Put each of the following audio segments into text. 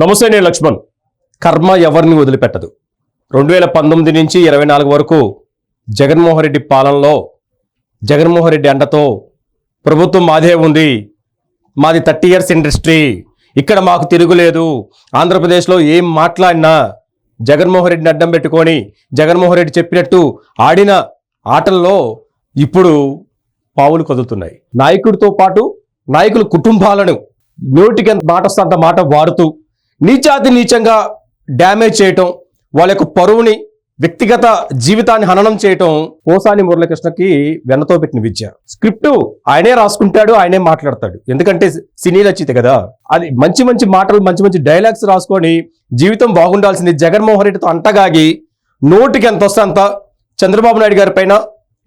నమస్తే నేను లక్ష్మణ్. కర్మ ఎవరిని వదిలిపెట్టదు. రెండు వేల పంతొమ్మిది నుంచి ఇరవై నాలుగు వరకు జగన్మోహన్ రెడ్డి పాలనలో జగన్మోహన్ రెడ్డి అండతో ప్రభుత్వం మాదే ఉంది. మాది థర్టీ ఇయర్స్ ఇండస్ట్రీ. ఇక్కడ మాకు తిరుగులేదు ఆంధ్రప్రదేశ్లో ఏం మాట్లాడినా జగన్మోహన్ రెడ్డిని అడ్డం పెట్టుకొని జగన్మోహన్ రెడ్డి చెప్పినట్టు ఆడిన ఆటల్లో ఇప్పుడు పావులు కదులుతున్నాయి. నాయకుడితో పాటు నాయకుల కుటుంబాలను నోటికి ఎంత మాట వస్తే అంత మాట వాడుతూ నీచాతి నీచంగా డ్యామేజ్ చేయటం వాళ్ళ యొక్క పరువుని వ్యక్తిగత జీవితాన్ని హననం చేయటం పోసాని మురళకృష్ణకి వెన్నతో పెట్టిన విద్య. స్క్రిప్ట్ ఆయనే రాసుకుంటాడు ఆయనే మాట్లాడతాడు. ఎందుకంటే సినీ రచిత కదా. అది మంచి మంచి మాటలు మంచి మంచి డైలాగ్స్ రాసుకొని జీవితం బాగుండాల్సింది జగన్మోహన్ రెడ్డితో అంటగాగి నోటికి ఎంత వస్తే అంత చంద్రబాబు నాయుడు గారి పైన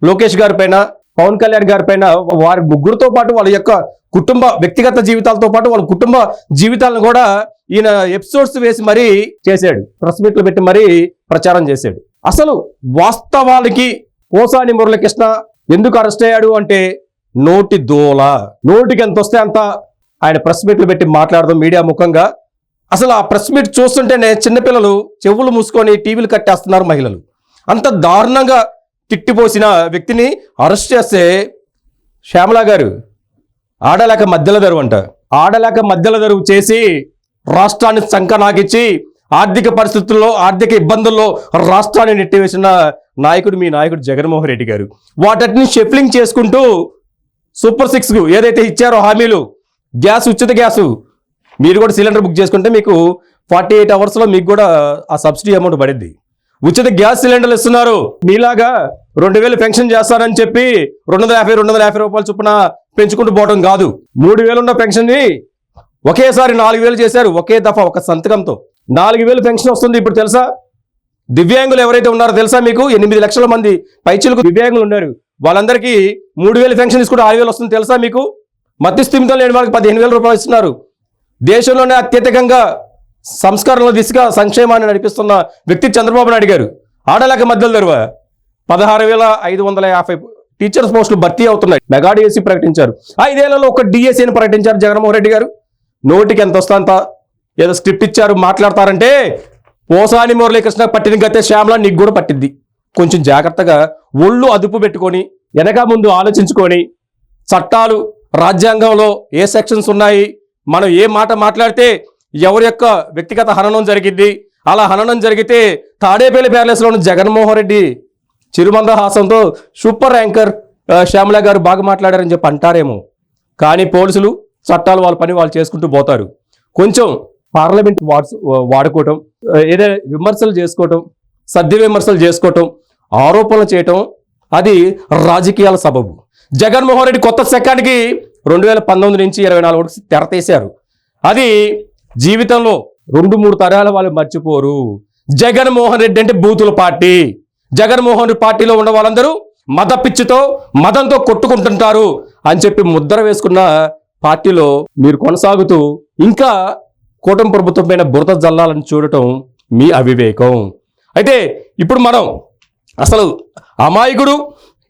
లోకేష్ గారి పైన పవన్ కళ్యాణ్ గారి పైన వారి ముగ్గురితో పాటు వాళ్ళ యొక్క కుటుంబ వ్యక్తిగత జీవితాలతో పాటు వాళ్ళ కుటుంబ జీవితాలను కూడా ఈయన ఎపిసోడ్స్ వేసి మరీ చేశాడు. ప్రెస్ మీట్లు పెట్టి మరీ ప్రచారం చేశాడు. అసలు వాస్తవానికి పోసాని మురళీకృష్ణ ఎందుకు అరెస్ట్ అయ్యాడు అంటే నోటి దోల. నోటికి ఎంత వస్తే అంత ఆయన ప్రెస్ మీట్లు పెట్టి మాట్లాడదాం మీడియా ముఖంగా. అసలు ఆ ప్రెస్ మీట్ చూస్తుంటేనే చిన్నపిల్లలు చెవులు మూసుకొని టీవీలు కట్టేస్తున్నారు మహిళలు. అంత దారుణంగా తిట్టిపోసిన వ్యక్తిని అరెస్ట్ చేస్తే శ్యామల గారు ఆడలేక మధ్యలో దరువు అంట. ఆడలేక మధ్యలో దరువు చేసి రాష్ట్రాన్ని సంకనాకిచ్చి ఆర్థిక పరిస్థితుల్లో ఆర్థిక ఇబ్బందుల్లో రాష్ట్రాన్ని నెట్టివేసిన నాయకుడు మీ నాయకుడు జగన్మోహన్ రెడ్డి గారు. వాటిని షెఫ్లింగ్ చేసుకుంటూ సూపర్ సిక్స్ ఏదైతే ఇచ్చారో హామీలు గ్యాస్ ఉచిత గ్యాసు మీరు కూడా సిలిండర్ బుక్ చేసుకుంటే మీకు ఫార్టీ ఎయిట్ అవర్స్లో మీకు కూడా ఆ సబ్సిడీ అమౌంట్ పడింది. ఉచిత గ్యాస్ సిలిండర్లు ఇస్తున్నారు. మీలాగా రెండు వేలు పెన్షన్ చేస్తారని చెప్పి రెండు వందల యాభై రెండు వందల యాభై రూపాయలు చొప్పున పెంచుకుంటూ పోవడం కాదు. మూడు వేలు ఉన్న పెన్షన్ని ఒకేసారి నాలుగు వేలు చేశారు ఒకే దఫా ఒక సంతకంతో. నాలుగు వేలు పెన్షన్ వస్తుంది ఇప్పుడు తెలుసా? దివ్యాంగులు ఎవరైతే ఉన్నారో తెలుసా మీకు? ఎనిమిది లక్షల మంది పైచులకు దివ్యాంగులు ఉన్నారు. వాళ్ళందరికీ మూడు వేలు పెన్షన్ తీసుకుంటే ఆరు వేలు వస్తుంది తెలుసా మీకు? మధ్యస్థిమితం లేని వాళ్ళకి పదిహేను వేల రూపాయలు ఇస్తున్నారు. దేశంలోనే అత్యధికంగా సంస్కరణల దిశగా సంక్షేమాన్ని నడిపిస్తున్న వ్యక్తి చంద్రబాబు నాయుడు గారు. ఆడలేక మధ్యలో తెరువ పదహారు వేల ఐదు వందల యాభై టీచర్స్ పోస్టులు భర్తీ అవుతున్నాయి. మెగా ప్రకటించారు. ఐదేళ్ళలో ఒక డిఎస్సీని ప్రకటించారు జగన్మోహన్ రెడ్డి గారు. నోటికి ఎంత వస్తా ఏదో స్క్రిప్ట్ ఇచ్చారు మాట్లాడతారంటే పోసాని మురళీకృష్ణ పట్టిన గతే శ్యామల నీకు కూడా పట్టింది. కొంచెం జాగ్రత్తగా ఒళ్ళు అదుపు పెట్టుకొని వెనక ముందు ఆలోచించుకొని చట్టాలు రాజ్యాంగంలో ఏ సెక్షన్స్ ఉన్నాయి మనం ఏ మాట మాట్లాడితే ఎవరి యొక్క వ్యక్తిగత హననం జరిగింది అలా హననం జరిగితే తాడేపల్లి ప్యాలెస్లో ఉన్న జగన్మోహన్ రెడ్డి చిరుమందహాసంతో సూపర్ యాంకర్ శ్యామల గారు బాగా మాట్లాడారని చెప్పి అంటారేమో. కానీ పోలీసులు చట్టాలు వాళ్ళ పని వాళ్ళు చేసుకుంటూ పోతారు. కొంచెం పార్లమెంట్ వాడ్స్ వాడుకోవటం ఏదైనా విమర్శలు చేసుకోవటం సద్య విమర్శలు చేసుకోవటం ఆరోపణలు చేయటం అది రాజకీయాల సబబు. జగన్మోహన్ రెడ్డి కొత్త శకానికి రెండు వేల పంతొమ్మిది నుంచి ఇరవై నాలుగు వరకు అది జీవితంలో రెండు మూడు తరాల వాళ్ళు మర్చిపోరు. జగన్మోహన్ రెడ్డి అంటే బూతుల పార్టీ. జగన్మోహన్ రెడ్డి పార్టీలో ఉన్న వాళ్ళందరూ మద పిచ్చితో మతంతో కొట్టుకుంటుంటారు అని చెప్పి ముద్ర వేసుకున్న పార్టీలో మీరు కొనసాగుతూ ఇంకా కూటమి ప్రభుత్వం పైన బురద జల్లాలని చూడటం మీ అవివేకం. అయితే ఇప్పుడు మనం అసలు అమాయకుడు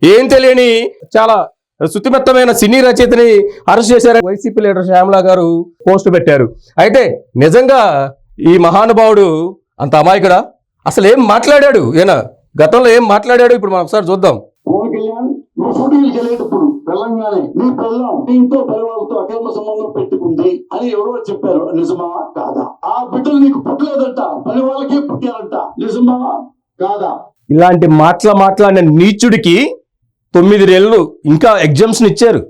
ఏం తెలియని చాలా శుతిమెత్తమైన సినీ రచయితని అరెస్ట్ చేశారని YCP leader Shyamala garu post పెట్టారు. అయితే నిజంగా ఈ మహానుభావుడు అంత అమాయకుడా? అసలు ఏం మాట్లాడాడు? ఈయన గతంలో ఏం మాట్లాడాడు? ఇప్పుడు మనం ఒకసారి చూద్దాం. నువ్వు షూటింగ్కి వెళ్ళేటప్పుడు వెళ్ళంగానే నీ పిల్లం దీంతో పిల్లవాళ్ళతో అక్రమ సంబంధం పెట్టుకుంది అని ఎవరో చెప్పారు. నిజమా? కాదా? ఆ బిడ్డలు నీకు పుట్టలేదంట పని వాళ్ళకే పుట్టారంట. నిజమా? కాదా? ఇలాంటి మాటలు మాట్లాడిన నీచుడికి తొమ్మిది నెలలు ఇంకా ఎగ్జామ్స్ని ఇచ్చారు.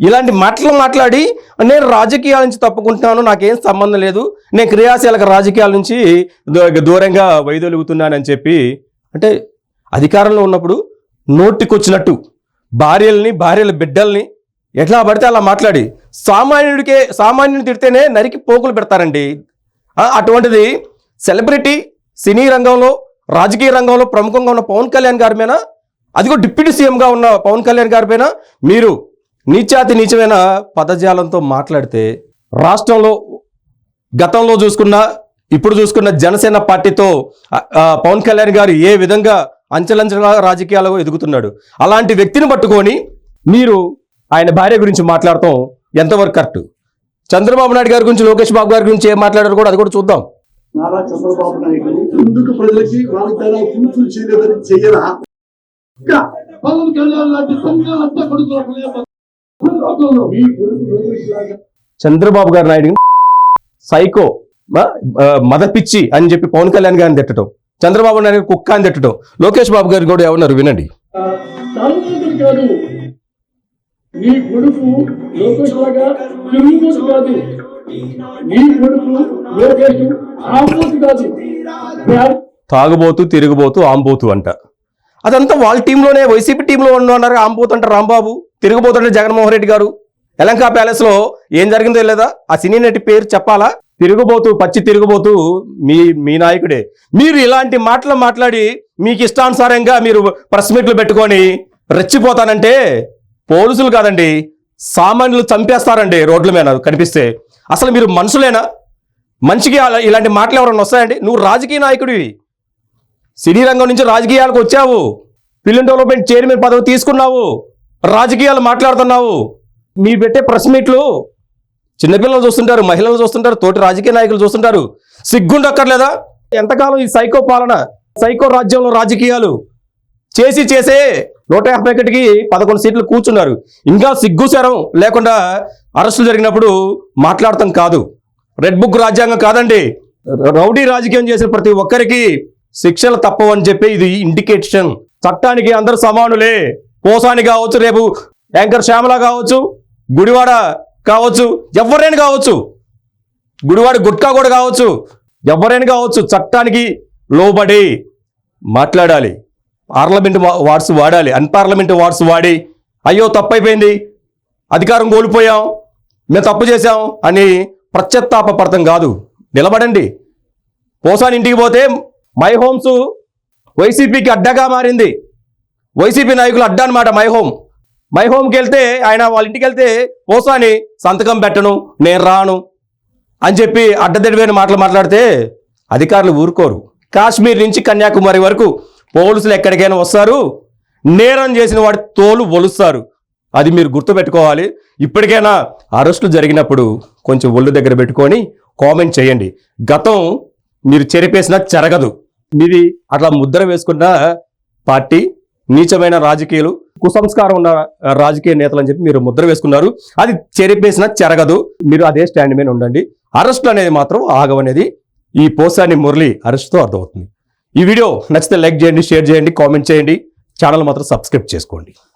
ఇలాంటి మాటలు మాట్లాడి నేను రాజకీయాల నుంచి తప్పుకుంటున్నాను నాకేం సంబంధం లేదు. నేను క్రియాశీలక రాజకీయాల నుంచి దూరంగా వైదొలుగుతున్నానని చెప్పి అంటే అధికారంలో ఉన్నప్పుడు నోటికొచ్చినట్టు భార్యల్ని భార్యల బిడ్డల్ని ఎట్లా పడితే అలా మాట్లాడి. సామాన్యుడికే సామాన్యుడిని తిడితేనే నరికి పోకులు పెడతారండి. అటువంటిది సెలబ్రిటీ సినీ రంగంలో రాజకీయ రంగంలో ప్రముఖంగా ఉన్న పవన్ కళ్యాణ్ గారి మీద అదిగో డిప్యూటీ సీఎంగా ఉన్న పవన్ కళ్యాణ్ గారి పైన మీరు నీచాతి నీచమైన పదజాలంతో మాట్లాడితే రాష్ట్రంలో గతంలో చూసుకున్న ఇప్పుడు చూసుకున్న జనసేన పార్టీతో పవన్ కళ్యాణ్ గారు ఏ విధంగా అంచెలంచెలుగా రాజకీయాల్లో ఎదుగుతున్నాడు. అలాంటి వ్యక్తిని పట్టుకొని మీరు ఆయన భార్య గురించి మాట్లాడటం ఎంతవరకు కరెక్ట్? చంద్రబాబు నాయుడు గారి గురించి లోకేష్ బాబు గారి గురించి ఏం మాట్లాడారు కూడా అది కూడా చూద్దాం. నారా చంద్రబాబు నాయుడు ప్రజలకి పూర్తులు చేయలేదని పవన్ కళ్యాణ్ లాంటి చంద్రబాబు గారి నాయుడు సైకో మ- ఆ, మద పిచ్చి అని చెప్పి పవన్ కళ్యాణ్ గారిని తిట్టడం. చంద్రబాబు నాయుడు కుక్క అని తిట్టడం. లోకేష్ బాబు గారు కూడా ఏమన్నారు? వినండి. తాగుబోతుడు కాదు. నీ కొడుకు లోకేష్ లాగా తిరుగుబోతు కాదు. నీ కొడుకు లోకేష్ ఆపోతు కాదు. బ్యాడ్. తాగుబోతూ తిరుగుబోతూ ఆంబోతు అంట. అదంతా వాళ్ళ టీంలోనే వైసీపీ టీంలో ఉన్నారు ఆంబోతు అంట రాంబాబు. తిరుగుబోతు అంటే జగన్మోహన్ రెడ్డి గారు. ఎలంకా ప్యాలెస్లో ఏం జరిగిందో లేదా ఆ సినీ నటి పేరు చెప్పాలా? తిరుగుబోతూ పచ్చి తిరుగుబోతూ మీ మీ నాయకుడే. మీరు ఇలాంటి మాటలు మాట్లాడి మీకు ఇష్టానుసారంగా మీరు ప్రెస్ మీట్లు పెట్టుకొని రెచ్చిపోతానంటే పోలీసులు కాదండి సామాన్యులు చంపేస్తారండి రోడ్ల మీద కనిపిస్తే. అసలు మీరు మనుషులేనా? మంచికి అలా- ఇలాంటి మాటలు ఎవరైనా వస్తాయండి? నువ్వు రాజకీయ నాయకుడివి. సినీ రంగం నుంచి రాజకీయాలకు వచ్చావు. ఫిలిం డెవలప్మెంట్ చైర్మన్ పదవి తీసుకున్నావు. రాజకీయాలు మాట్లాడుతున్నావు. మీరు పెట్టే ప్రెస్ మీట్లు చిన్నపిల్లలు చూస్తుంటారు మహిళలు చూస్తుంటారు తోటి రాజకీయ నాయకులు చూస్తుంటారు. సిగ్గుండక్కర్లేదా? ఎంతకాలం ఈ సైకో పాలన? సైకో రాజ్యంలో రాజకీయాలు చేసి చేసే నూట యాభై ఒకటికి పదకొండు సీట్లు కూర్చున్నారు. ఇంకా సిగ్గు లేకుండా అరెస్టులు జరిగినప్పుడు మాట్లాడటం కాదు. రెడ్ బుక్ రాజ్యాంగం కాదండి. రౌడీ రాజకీయం చేసిన ప్రతి ఒక్కరికి శిక్షలు తప్పవని చెప్పి ఇది ఇండికేషన్ చట్టానికి అందరూ సమానులే. పోసాని కావచ్చు రేపు యాంకర్ శ్యామల కావచ్చు గుడివాడ కావచ్చు ఎవరైనా కావచ్చు. గుడివాడు గుట్కా కూడా కావచ్చు. ఎవరైనా కావచ్చు చట్టానికి లోబడి మాట్లాడాలి. పార్లమెంట్ వా- వార్డ్స్ వాడాలి. అన్పార్లమెంట్ వార్డ్స్ వాడి అయ్యో తప్పైపోయింది అధికారం కోల్పోయాం మేము తప్పు చేశాం అని ప్రత్యత్తాపడతాం కాదు. నిలబడండి. పోసాని ఇంటికి పోతే మై హోమ్స్ వైసీపీకి అడ్డగా మారింది. వైసీపీ నాయకులు అడ్డా అనమాట మై హోమ్. మై హోమ్కి వెళ్తే ఆయన వాళ్ళ ఇంటికి వెళ్తే పోసాని సంతకం పెట్టను నేను రాను అని చెప్పి అడ్డదిడిపోయిన మాటలు మాట్లాడితే అధికారులు ఊరుకోరు. కాశ్మీర్ నుంచి కన్యాకుమారి వరకు పోలీసులు ఎక్కడికైనా వస్తారు. నేరం చేసిన వాడి తోలు ఒలుస్తారు. అది మీరు గుర్తుపెట్టుకోవాలి. ఇప్పటికైనా అరెస్టులు జరిగినప్పుడు కొంచెం ఒళ్ళు దగ్గర పెట్టుకొని కామెంట్ చేయండి. గతం మీరు చెరిపేసినా చెరగదు. మీది అట్లా ముద్ర వేసుకున్న పార్టీ నీచమైన రాజకీయాలు కుసంస్కారం ఉన్న రాజకీయ నేతలు అని చెప్పి మీరు ముద్ర వేసుకున్నారు. అది చెరిపేసినా చెరగదు. మీరు అదే స్టాండ్ మీద ఉండండి. అరెస్టులు అనేది మాత్రం ఆగవనేది ఈ పోసాని మురళి అరెస్ట్తో అర్థమవుతుంది. ఈ వీడియో నచ్చితే లైక్ చేయండి షేర్ చేయండి కామెంట్ చేయండి. ఛానల్ మాత్రం సబ్స్క్రైబ్ చేసుకోండి.